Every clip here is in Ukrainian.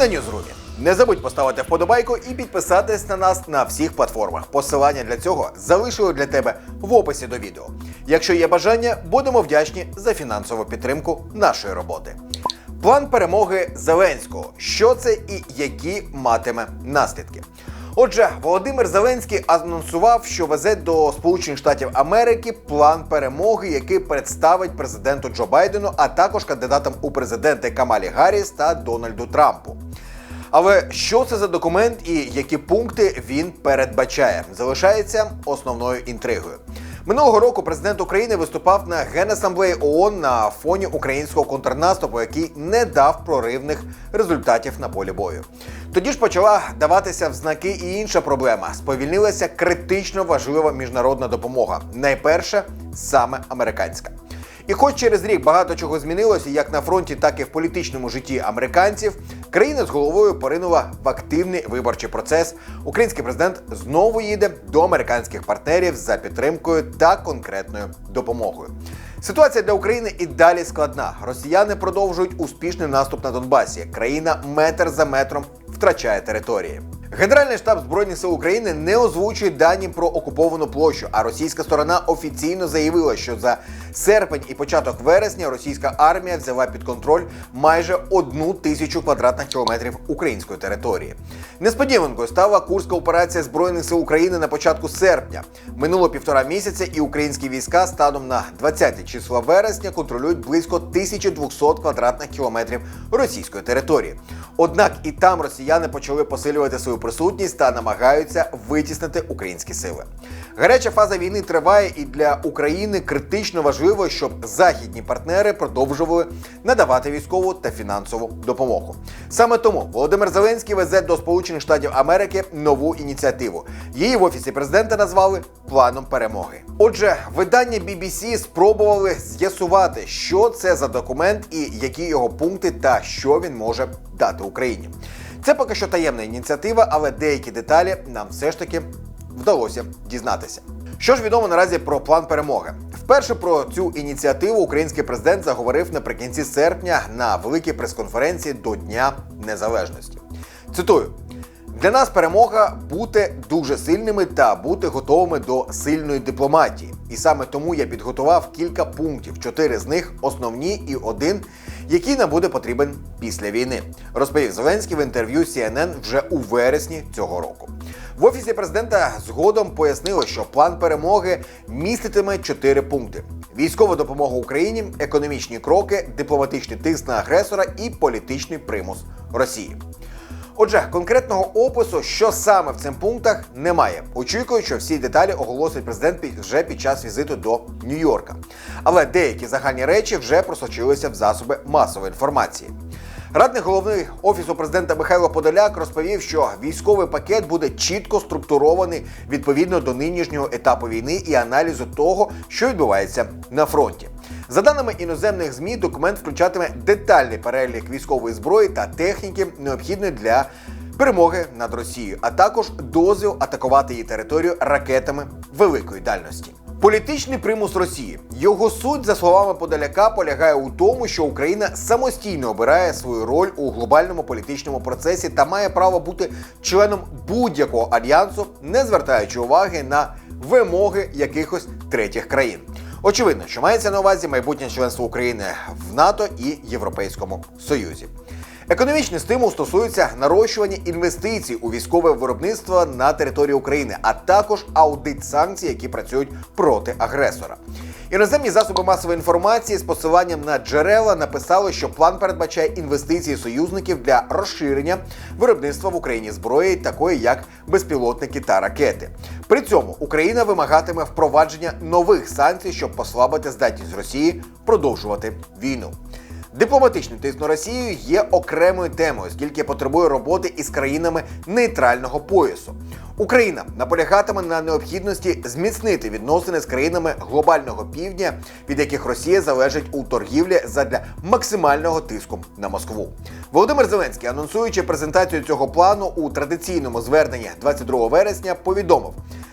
на Ньюзрумі. Не забудь поставити вподобайку і підписатись на нас на всіх платформах. Посилання для цього залишили для тебе в описі до відео. Якщо є бажання, будемо вдячні за фінансову підтримку нашої роботи. План перемоги Зеленського. Що це і які матиме наслідки? Отже, Володимир Зеленський анонсував, що везе до Сполучених Штатів Америки план перемоги, який представить президенту Джо Байдену, а також кандидатам у президенти Камалі Гарріс та Дональду Трампу. Але що це за документ і які пункти він передбачає, залишається основною інтригою. Минулого року президент України виступав на генасамблеї ООН на фоні українського контрнаступу, який не дав проривних результатів на полі бою. Тоді ж почала даватися в знаки і інша проблема: сповільнилася критично важлива міжнародна допомога. Найперше саме американська. І хоч через рік багато чого змінилося, як на фронті, так і в політичному житті американців, країна з головою поринула в активний виборчий процес. Український президент знову їде до американських партнерів за підтримкою та конкретною допомогою. Ситуація для України і далі складна. Росіяни продовжують успішний наступ на Донбасі. Країна метр за метром втрачає території. Генеральний штаб збройних сил України не озвучує дані про окуповану площу, а російська сторона офіційно заявила, що за серпень і початок вересня російська армія взяла під контроль майже одну тисячу квадратних кілометрів української території. Несподіванкою стала курська операція збройних сил України на початку серпня. Минуло півтора місяця, і українські війська станом на 20 числа вересня контролюють близько 1200 квадратних кілометрів російської території. Однак і там росіяни почали посилювати свою присутність та намагаються витіснити українські сили. Гаряча фаза війни триває, і для України критично важливо, щоб західні партнери продовжували надавати військову та фінансову допомогу. Саме тому Володимир Зеленський везе до Сполучених Штатів Америки нову ініціативу. Її в офісі президента назвали планом перемоги. Отже, видання BBC спробували з'ясувати, що це за документ і які його пункти, та що він може дати Україні. Це поки що таємна ініціатива, але деякі деталі нам все ж таки вдалося дізнатися. Що ж відомо наразі про план перемоги? Вперше про цю ініціативу український президент заговорив наприкінці серпня на великій прес-конференції до Дня Незалежності. Цитую. Для нас перемога бути дуже сильними та бути готовими до сильної дипломатії. І саме тому я підготував кілька пунктів. Чотири з них основні і один, який нам буде потрібен після війни, розповів Зеленський в інтерв'ю CNN вже у вересні цього року. В офісі президента згодом пояснили, що план перемоги міститиме чотири пункти: військова допомога Україні, економічні кроки, дипломатичний тиск на агресора і політичний примус Росії. Отже, конкретного опису, що саме в цих пунктах, немає. Очікую, що всі деталі оголосить президент вже під час візиту до Нью-Йорка. Але деякі загальні речі вже просочилися в засоби масової інформації. Радник головний офісу президента Михайло Подоляк розповів, що військовий пакет буде чітко структурований відповідно до нинішнього етапу війни і аналізу того, що відбувається на фронті. За даними іноземних змі, документ включатиме детальний перелік військової зброї та техніки, необхідної для перемоги над Росією, а також дозвіл атакувати її територію ракетами великої дальності. Політичний примус Росії. Його суть, за словами Подоляка, полягає у тому, що Україна самостійно обирає свою роль у глобальному політичному процесі та має право бути членом будь-якого альянсу, не звертаючи уваги на вимоги якихось третіх країн. Очевидно, що мається на увазі майбутнє членство України в НАТО і Європейському Союзі. Економічний стимул стосується нарощування інвестицій у військове виробництво на території України, а також аудит санкцій, які працюють проти агресора. Іноземні засоби масової інформації з посиланням на джерела написали, що план передбачає інвестиції союзників для розширення виробництва в Україні зброї, такої як безпілотники та ракети. При цьому Україна вимагатиме впровадження нових санкцій, щоб послабити здатність Росії продовжувати війну. Дипломатичний тиск на Росію є окремою темою, оскільки потребує роботи із країнами нейтрального поясу. Україна наполягатиме на необхідності зміцнити відносини з країнами глобального півдня, від яких Росія залежить у торгівлі задля максимального тиску на Москву. Володимир Зеленський, анонсуючи презентацію цього плану у традиційному зверненні 22 вересня, повідомив.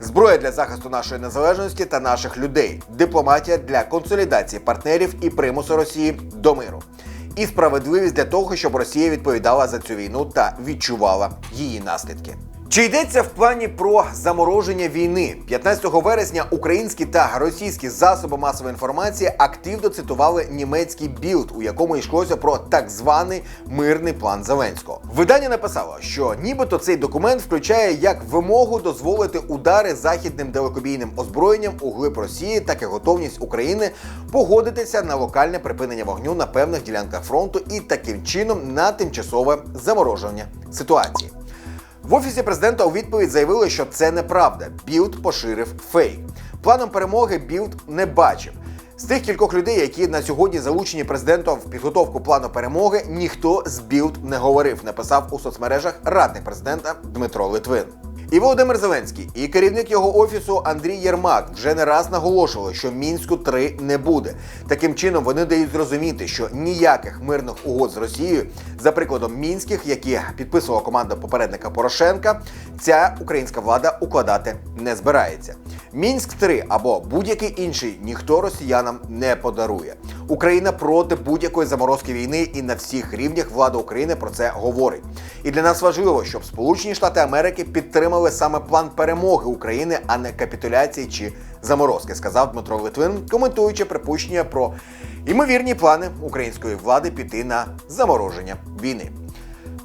Зброя для захисту нашої незалежності та наших людей, дипломатія для консолідації партнерів і примусу Росії до миру. і справедливість для того, щоб Росія відповідала за цю війну та відчувала її наслідки. Чи йдеться в плані про замороження війни? 15 вересня українські та російські засоби масової інформації активно цитували німецький білд, у якому йшлося про так званий мирний план Зеленського. Видання написало, що нібито цей документ включає як вимогу дозволити удари західним далекобійним озброєнням у глиб Росії, так і готовність України погодитися на локальне припинення вогню на певних ділянках фронту і таким чином на тимчасове замороження ситуації. В офісі президента у відповідь заявили, що це неправда. Білд поширив фейк. Планом перемоги Білд не бачив. З тих кількох людей, які на сьогодні залучені президентом в підготовку плану перемоги, ніхто з Білд не говорив, написав у соцмережах радник президента Дмитро Литвин. І Володимир Зеленський, і керівник його офісу Андрій Єрмак вже не раз наголошували, що мінську 3 не буде. Таким чином вони дають зрозуміти, що ніяких мирних угод з Росією, за прикладом мінських, які підписувала команда попередника Порошенка, ця українська влада укладати не збирається. Мінськ 3 або будь-який інший ніхто росіянам не подарує. Україна проти будь-якої заморозки війни, і на всіх рівнях влада України про це говорить. І для нас важливо, щоб Сполучені Штати Америки підтримали саме план перемоги України, а не капітуляції чи заморозки, сказав Дмитро Литвин, коментуючи припущення про імовірні плани української влади піти на замороження війни.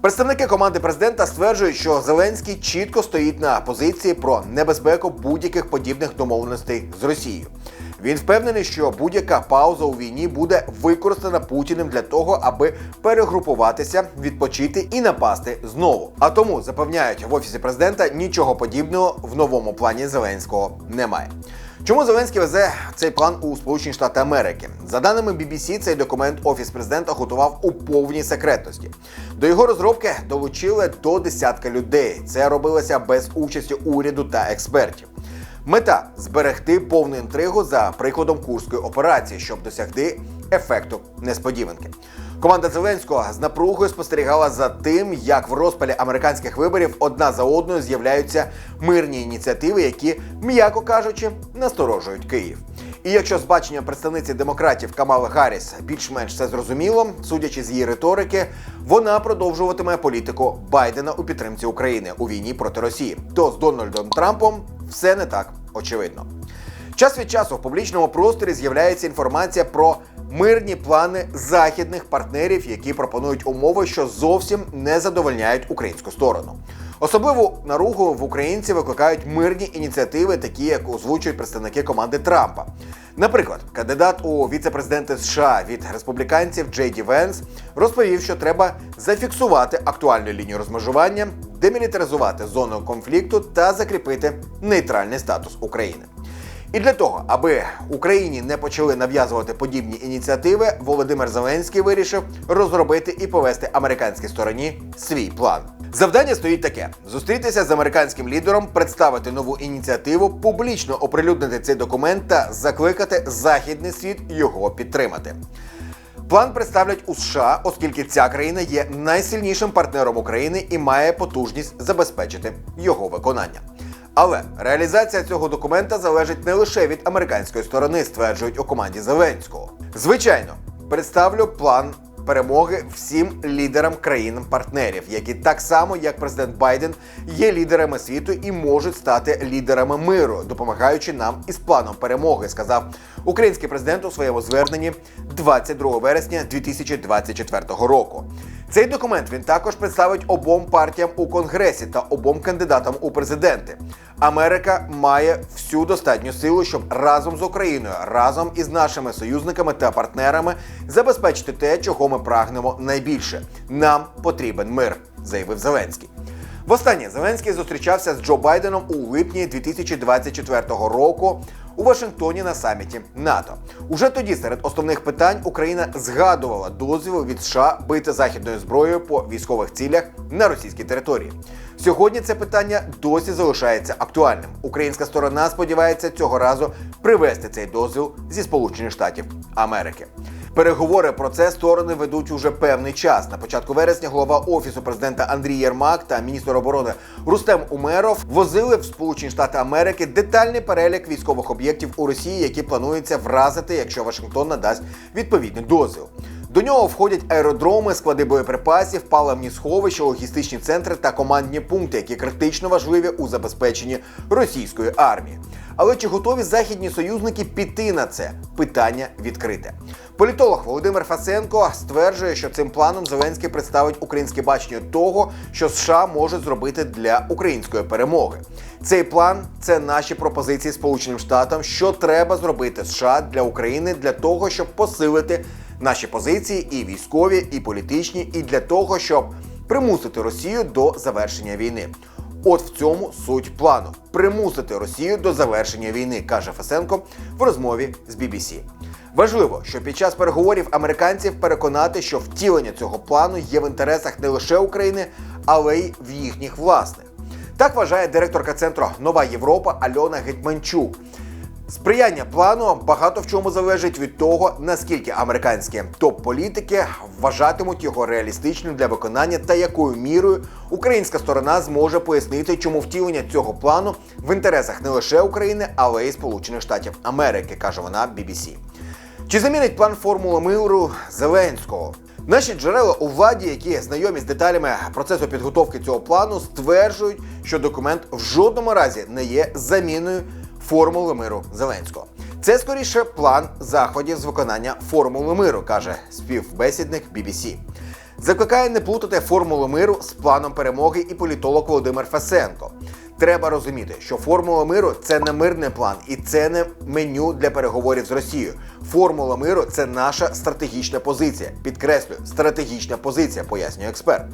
Представники команди президента стверджують, що Зеленський чітко стоїть на позиції про небезпеку будь-яких подібних домовленостей з Росією. Він впевнений, що будь-яка пауза у війні буде використана Путіним для того, аби перегрупуватися, відпочити і напасти знову. А тому запевняють в офісі президента нічого подібного в новому плані Зеленського немає. Чому Зеленський везе цей план у Сполучені Штати Америки? За даними BBC, цей документ офіс президента готував у повній секретності. До його розробки долучили до десятка людей. Це робилося без участі уряду та експертів. Мета зберегти повну інтригу за прикладом курської операції, щоб досягти ефекту несподіванки. Команда Зеленського з напругою спостерігала за тим, як в розпалі американських виборів одна за одною з'являються мирні ініціативи, які, м'яко кажучи, насторожують Київ. І якщо з бачення представниці демократів Камали Гарріс більш-менш все зрозуміло, судячи з її риторики, вона продовжуватиме політику Байдена у підтримці України у війні проти Росії, то з Дональдом Трампом все не так очевидно. Час від часу в публічному просторі з'являється інформація про мирні плани західних партнерів, які пропонують умови, що зовсім не задовольняють українську сторону. Особливу наругу в українці викликають мирні ініціативи, такі як озвучують представники команди Трампа. Наприклад, кандидат у віце-президенти США від республіканців Джей Ді Венс розповів, що треба зафіксувати актуальну лінію розмежування, демілітаризувати зону конфлікту та закріпити нейтральний статус України. І для того, аби Україні не почали нав'язувати подібні ініціативи, Володимир Зеленський вирішив розробити і повести американській стороні свій план. Завдання стоїть таке: зустрітися з американським лідером, представити нову ініціативу, публічно оприлюднити цей документ та закликати західний світ його підтримати. План представлять у США, оскільки ця країна є найсильнішим партнером України і має потужність забезпечити його виконання. Але реалізація цього документа залежить не лише від американської сторони, стверджують у команді Зеленського. Звичайно, представлю план перемоги всім лідерам країн-партнерів, які так само, як президент Байден, є лідерами світу і можуть стати лідерами миру, допомагаючи нам із планом перемоги, сказав український президент у своєму зверненні 22 вересня 2024 року. Цей документ він також представить обом партіям у конгресі та обом кандидатам у президенти. Америка має всю достатню силу, щоб разом з Україною, разом із нашими союзниками та партнерами забезпечити те, чого ми прагнемо найбільше. Нам потрібен мир, заявив Зеленський. Востаннє Зеленський зустрічався з Джо Байденом у липні 2024 року у Вашингтоні на саміті НАТО. Уже тоді серед основних питань Україна згадувала дозвіл від США бити західною зброєю по військових цілях на російській території. Сьогодні це питання досі залишається актуальним. Українська сторона сподівається цього разу привести цей дозвіл зі Сполучених Штатів Америки. Переговори про це сторони ведуть уже певний час. На початку вересня голова офісу президента Андрій Єрмак та міністр оборони Рустем Умеров возили в Сполучені Штати Америки детальний перелік військових об'єктів у Росії, які планується вразити, якщо Вашингтон надасть відповідний дозвіл. До нього входять аеродроми, склади боєприпасів, паливні сховища, логістичні центри та командні пункти, які критично важливі у забезпеченні російської армії. Але чи готові західні союзники піти на це? Питання відкрите. Політолог Володимир Фасенко стверджує, що цим планом Зеленський представить українське бачення того, що США можуть зробити для української перемоги. Цей план це наші пропозиції Сполученим Штатам, що треба зробити США для України для того, щоб посилити наші позиції і військові, і політичні, і для того, щоб примусити Росію до завершення війни. От в цьому суть плану примусити Росію до завершення війни, каже Фесенко в розмові з BBC. Важливо, що під час переговорів американців переконати, що втілення цього плану є в інтересах не лише України, але й в їхніх власних. Так вважає директорка центру Нова Європа Альона Гетьманчук. Сприяння плану багато в чому залежить від того, наскільки американські топ-політики вважатимуть його реалістичним для виконання та якою мірою українська сторона зможе пояснити, чому втілення цього плану в інтересах не лише України, але й Сполучених Штатів Америки, каже вона BBC. Чи замінить план формули миру Зеленського? Наші джерела у владі, які знайомі з деталями процесу підготовки цього плану, стверджують, що документ в жодному разі не є заміною формули миру Зеленського. Це скоріше план заходів з виконання формули миру, каже співбесідник BBC. Закликає не плутати формулу миру з планом перемоги і політолог Володимир Фесенко. Треба розуміти, що формула миру це не мирний план і це не меню для переговорів з Росією. Формула миру це наша стратегічна позиція. Підкреслюю, стратегічна позиція, пояснює експерт.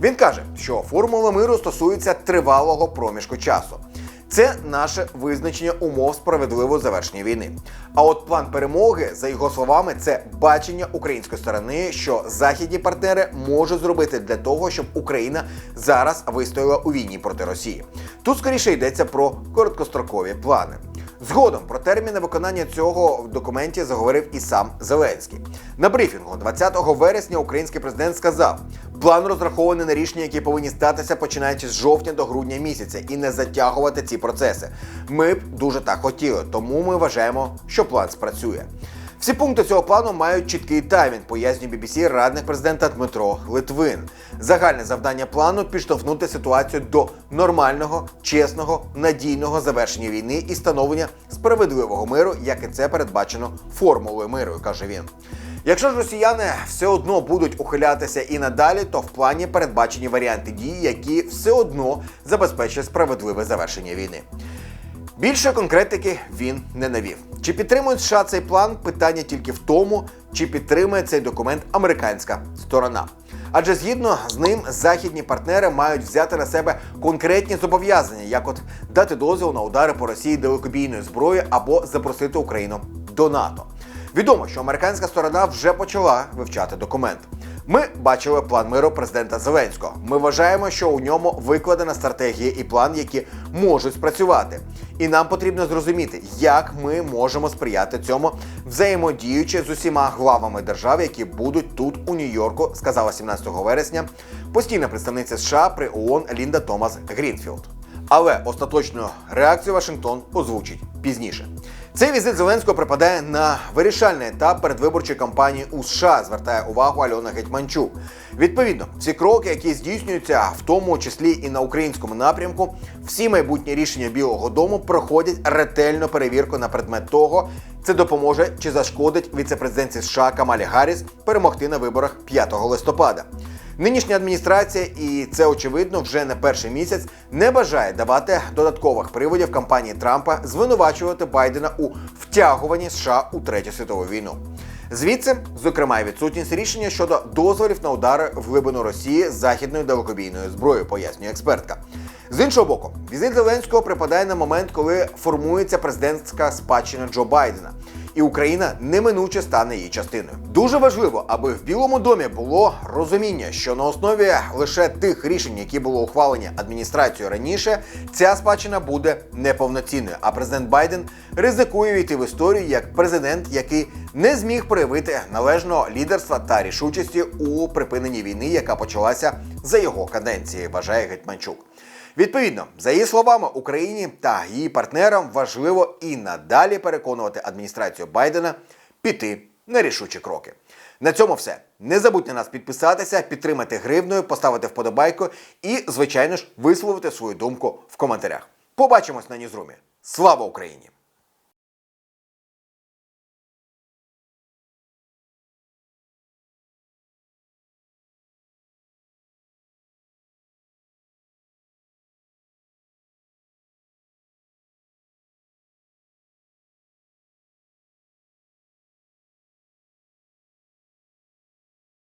Він каже, що формула миру стосується тривалого проміжку часу. Це наше визначення умов справедливого завершення війни. А от план перемоги, за його словами, це бачення української сторони, що західні партнери можуть зробити для того, щоб Україна зараз вистояла у війні проти Росії. Тут скоріше йдеться про короткострокові плани. Згодом про терміни виконання цього в документі заговорив і сам Зеленський. На брифінгу 20 вересня український президент сказав: план розрахований на рішення, які повинні статися починаючи з жовтня до грудня місяця, і не затягувати ці процеси. Ми б дуже так хотіли, тому ми вважаємо, що план спрацює. Всі пункти цього плану мають чіткий таймінг, пояснює BBC радник президента Дмитро Литвин. Загальне завдання плану підштовхнути ситуацію до нормального, чесного, надійного завершення війни і становлення справедливого миру, як і це передбачено формулою миру, каже він. Якщо ж росіяни все одно будуть ухилятися і надалі, то в плані передбачені варіанти дій, які все одно забезпечать справедливе завершення війни. Більше конкретики він не навів. Чи підтримують США цей план? Питання тільки в тому, чи підтримує цей документ американська сторона. Адже згідно з ним західні партнери мають взяти на себе конкретні зобов'язання, як от дати дозвіл на удари по Росії далекобійною зброєю або запросити Україну до НАТО. Відомо, що американська сторона вже почала вивчати документ. Ми бачили план миру президента Зеленського. Ми вважаємо, що у ньому викладена стратегія і план, які можуть спрацювати. І нам потрібно зрозуміти, як ми можемо сприяти цьому, взаємодіючи з усіма главами держав, які будуть тут у Нью-Йорку, сказала 17 вересня постійна представниця США при ООН Лінда Томас Грінфілд. Але остаточну реакцію Вашингтон озвучить пізніше. Цей візит Зеленського припадає на вирішальний етап передвиборчої кампанії у США, звертає увагу Альона Гетьманчук. Відповідно, ці кроки, які здійснюються в тому числі і на українському напрямку, всі майбутні рішення Білого Дому проходять ретельну перевірку на предмет того, це допоможе чи зашкодить віцепрезидентці США Камалі Гарріс перемогти на виборах 5 листопада. Нинішня адміністрація, і це очевидно вже не перший місяць, не бажає давати додаткових приводів кампанії Трампа звинувачувати Байдена у втягуванні США у третю світову війну. Звідси, зокрема, відсутність рішення щодо дозволів на удари в глибину Росії з західною далекобійною зброєю, пояснює експертка. З іншого боку, візит Зеленського припадає на момент, коли формується президентська спадщина Джо Байдена, і Україна неминуче стане її частиною. Дуже важливо, аби в Білому домі було розуміння, що на основі лише тих рішень, які були ухвалені адміністрацією раніше, ця спадщина буде неповноцінною. А президент Байден ризикує війти в історію як президент, який не зміг проявити належного лідерства та рішучості у припиненні війни, яка почалася за його каденції, вважає Гетьманчук. Відповідно, за її словами, Україні та її партнерам важливо і надалі переконувати адміністрацію Байдена піти на рішучі кроки. На цьому все. Не забудьте нас підписатися, підтримати гривною, поставити вподобайку і, звичайно ж, висловити свою думку в коментарях. Побачимось на Ньюзрумі. Слава Україні!